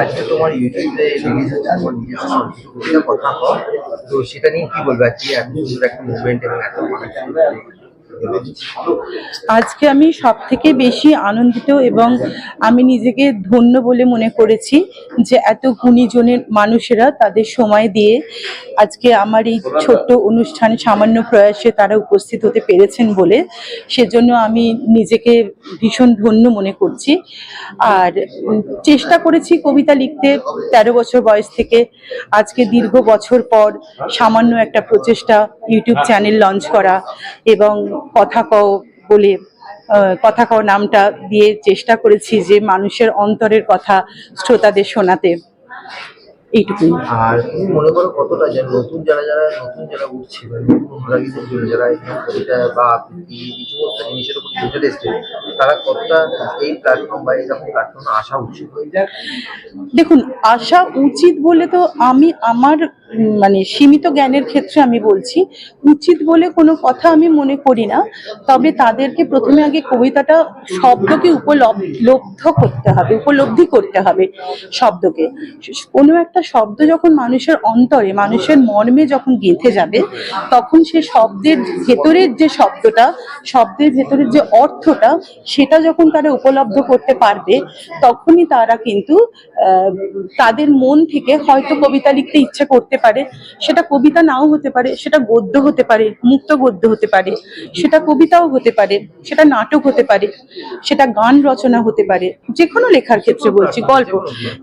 আজকে তোমার ইউটিউবে রিলিজ হচ্ছে আমার নিজস্ব কথা তো সেটা নিয়ে কি বলব? আজকে এত সুন্দর একটা মুভমেন্ট এবং এত আজকে আমি সব থেকে বেশি আনন্দিত এবং আমি নিজেকে ধন্য বলে মনে করেছি যে এত গুণীজনের মানুষেরা তাদের সময় দিয়ে আজকে আমার এই ছোট্ট অনুষ্ঠান সামান্য প্রয়াসে তারা উপস্থিত হতে পেরেছেন বলে সেজন্য আমি নিজেকে ভীষণ ধন্য মনে করছি। আর চেষ্টা করেছি কবিতা লিখতে, তেরো বছর বয়স থেকে আজকে দীর্ঘ বছর পর সামান্য একটা প্রচেষ্টা ইউটিউব চ্যানেল লঞ্চ করা এবং কথা কও বলে কথা কও নামটা দিয়ে চেষ্টা করেছি যে মানুষের অন্তরের কথা শ্রোতাদের শোনাতে। এইটুকুই। আর তুমি মনে করো কতটা যে নতুন যারা যারা নতুন যারা উঠছে নতুন অনুরাগীদের জন্য যারা কবিতা বা এই সমস্ত জিনিসের উপর ইন্টারেস্ট তারা কতটা এই প্ল্যাটফর্ম বা এরকম প্ল্যাটফর্মে আসা উচিত? দেখুন আসা উচিত বলে তো আমি আমার মানে সীমিত জ্ঞানের ক্ষেত্রে আমি বলছি, উচিত বলে কোনো কথা আমি মনে করি না, তবে তাদেরকে প্রথমে আগে কবিতাটা শব্দকে উপলব্ধ করতে হবে, উপলব্ধি করতে হবে শব্দকে। কোনো একটা শব্দ যখন মানুষের অন্তরে, মানুষের মর্মে যখন গেঁথে যাবে, তখন সে শব্দের ভেতরের যে শব্দটা, শব্দের ভেতরের যে অর্থটা, সেটা যখন তারা উপলব্ধ করতে পারবে, তখনই তারা কিন্তু তাদের মন থেকে হয়তো কবিতা লিখতে ইচ্ছে করতে পারে, সেটা কবিতা নাও হতে পারে, সেটা গদ্য হতে পারে, মুক্ত গদ্য হতে পারে, সেটা কবিতাও হতে পারে, সেটা নাটক হতে পারে, সেটা গান রচনা হতে পারে যে কোনো লেখার ক্ষেত্রে বলছি, গল্প।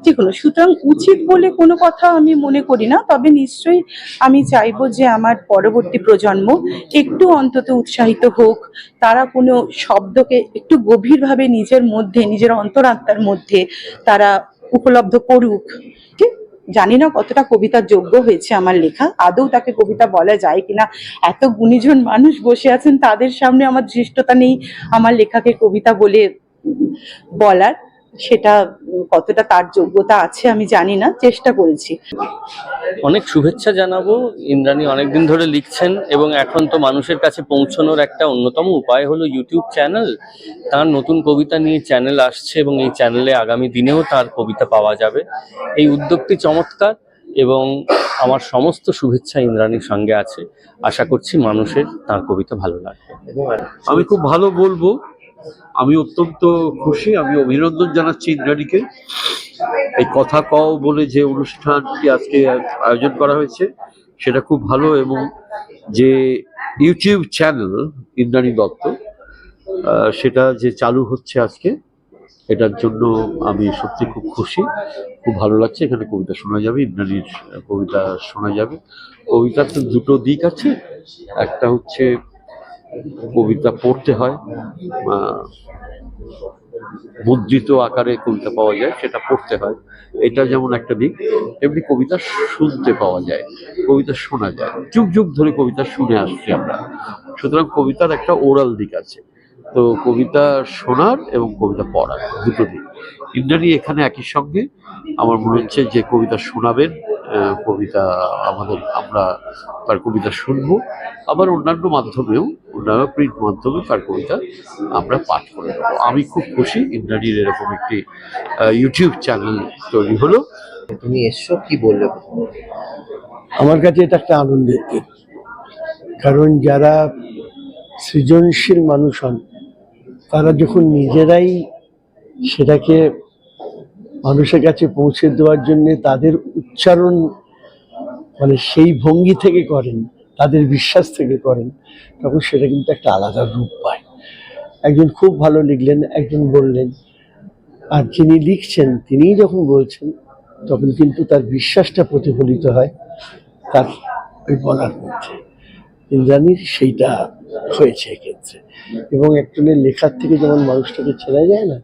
যে কোনো সুতরাং উচিত বলে কোনো কথা আমি মনে করি না, তবে নিশ্চয়ই আমি চাইব যে আমার পরবর্তী প্রজন্ম একটু অন্তত উৎসাহিত হোক, তারা কোনো শব্দকে একটু গভীরভাবে নিজের মধ্যে, নিজের অন্তরাত্মার মধ্যে তারা উপলব্ধ করুক। ঠিক? জানি না কতটা কবিতার যোগ্য হয়েছে আমার লেখা। আদৌ তাকে কবিতা বলা যায় কিনা? এত গুণীজন মানুষ বসে আছেন, তাদের সামনে আমার ধৃষ্টতা নেই আমার লেখাকে কবিতা বলে বলার। সেটা কতটা তার যোগ্যতা আছে আমি জানি না চেষ্টা করেছি। অনেক শুভেচ্ছা জানাব। ইন্দ্রাণী অনেকদিন ধরে লিখছেন এবং এখন তো মানুষের কাছে পৌঁছানোর একটা অন্যতম উপায় হলো ইউটিউব চ্যানেল। তার নতুন কবিতা নিয়ে চ্যানেল আসছে এবং এই চ্যানেলে আগামী দিনেও তার কবিতা পাওয়া যাবে। এই উদ্যোগটি চমৎকার এবং আমার সমস্ত শুভেচ্ছা ইন্দ্রাণীর সঙ্গে আছে। আশা করছি মানুষের তার কবিতা ভালো লাগবে। আমি খুব ভালো বলব আমি অত্যন্ত খুশি, আমি অভিনন্দন জানাচ্ছি ইন্দ্রাণীকে। এই কথা কও বলে যে অনুষ্ঠানটি আজকে আয়োজন করা হয়েছে, সেটা খুব ভালো এবং যে ইউটিউব চ্যানেল ইন্দ্রাণী দত্ত সেটা যে চালু হচ্ছে আজকে, এটার জন্য আমি সত্যি খুব খুশি। খুব ভালো লাগছে, এখানে কবিতা শোনা যাবে, ইন্দ্রাণীর কবিতা শোনা যাবে। কবিতার তো দুটো দিক আছে, একটা হচ্ছে কবিতা পড়তে হয় মুদ্রিত আকারে কবিতা পাওয়া যায়, সেটা পড়তে হয়। এটা যেমন একটা দিক, তেমনি কবিতা শুনতে পাওয়া যায়, কবিতা শোনা যায়। যুগ যুগ ধরে কবিতা শুনে আসছি আমরা। সুতরাং কবিতার একটা ওরাল দিক আছে। তো কবিতা শোনার এবং কবিতা পড়ার দুটো দিক। ইন্দ্রাণী এখানে একই সঙ্গে। আমার মনে হচ্ছে যে কবিতা শোনাবেন কবিতা আমাদের, আমরা তার কবিতা শুনব। আবার অন্যান্য মাধ্যমেও অন্যান্য প্রিন্ট মাধ্যমে তার কবিতা আমরা পাঠ করে দেবো। আমি খুব খুশি ইন্দ্রাণীর এরকম একটি ইউটিউব চ্যানেল তৈরি হলো। তুমি এসছো কি বললে আমার কাছে এটা একটা আনন্দের দিন। কারণ যারা সৃজনশীল মানুষ হন তারা যখন নিজেরাই সেটাকে মানুষের কাছে পৌঁছে দেওয়ার জন্য তাদের উচ্চারণ মানে সেই ভঙ্গি থেকে করেন, তাদের বিশ্বাস থেকে করেন, তখন সেটা কিন্তু একটা আলাদা রূপ পায়। একজন খুব ভালো লিখলেন, একজন বললেন, আর যিনি লিখছেন, তিনিই যখন বলছেন, তখন কিন্তু তার বিশ্বাসটা প্রতিফলিত হয় তার ওই বলার মধ্যে। ইন্দ্রাণীর সেইটা হয়েছে এক্ষেত্রে। এবং একজনের লেখার থেকে যেমন মানুষটাকে চেনা যায় না,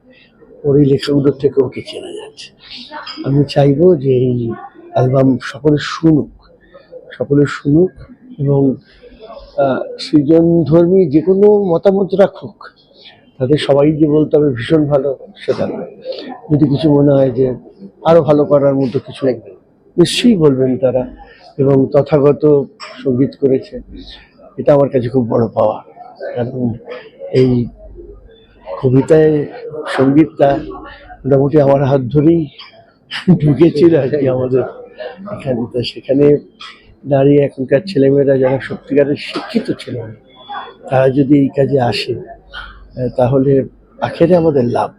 ওর এই লেখাগুলোর থেকে ওকে চেনা যাচ্ছে। আমি চাইব যে এই অ্যালবাম সকলে শুনুক। সকলে শুনুক এবং সৃজনধর্মী যে কোনো মতামত রাখুক, তাদের সবাই যে বলতে হবে ভীষণ ভালো সেটা যদি কিছু মনে হয় যে আরও ভালো করার মতো কিছু নিশ্চয়ই বলবেন তারা এবং তথাগত সংগীত করেছে। এটা আমার কাছে খুব বড় পাওয়া। কারণ এই কবিতায় সঙ্গীতটা মোটামুটি আমার হাত ধরেই ঢুকেছিল আর কি আমাদের এখানে। তো সেখানে দাঁড়িয়ে এখনকার ছেলেমেয়েরা যারা সত্যিকারের শিক্ষিত ছিল তারা যদি এই কাজে আসে তাহলে আখেরে আমাদের লাভ।